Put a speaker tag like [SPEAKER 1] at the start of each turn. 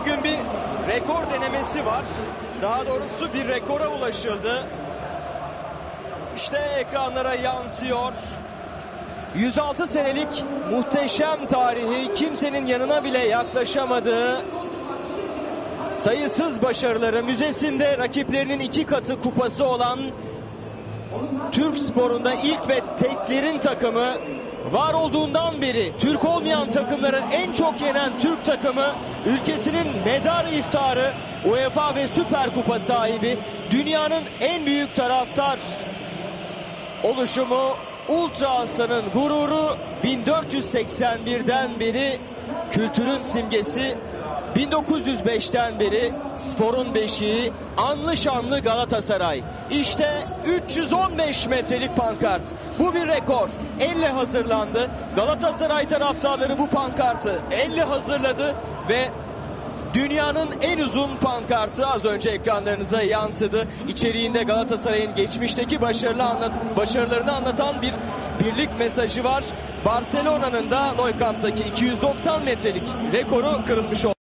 [SPEAKER 1] Bugün bir rekor denemesi var. Daha doğrusu bir rekora ulaşıldı. İşte ekranlara yansıyor. 106 senelik muhteşem tarihi kimsenin yanına bile yaklaşamadığı sayısız başarıları müzesinde rakiplerinin iki katı kupası olan Türk sporunda ilk ve teklerin takımı var olduğundan beri Türk olmayan takımları en çok yenen Türk takımı ülkesinin medar iftarı UEFA ve Süper Kupa sahibi dünyanın en büyük taraftar oluşumu Ultra Aslan'ın gururu 1481'den beri kültürün simgesi 1905'ten beri sporun beşiği anlı şanlı Galatasaray. İşte 315 metrelik pankart. Bu bir rekor. Elle hazırlandı. Galatasaray taraftarları bu pankartı elle hazırladı ve Dünyanın en uzun pankartı az önce ekranlarınıza yansıdı. İçeriğinde Galatasaray'ın geçmişteki başarılı anlat başarılarını anlatan bir birlik mesajı var. Barcelona'nın da Nou Camp'taki 290 metrelik rekoru kırılmış oldu.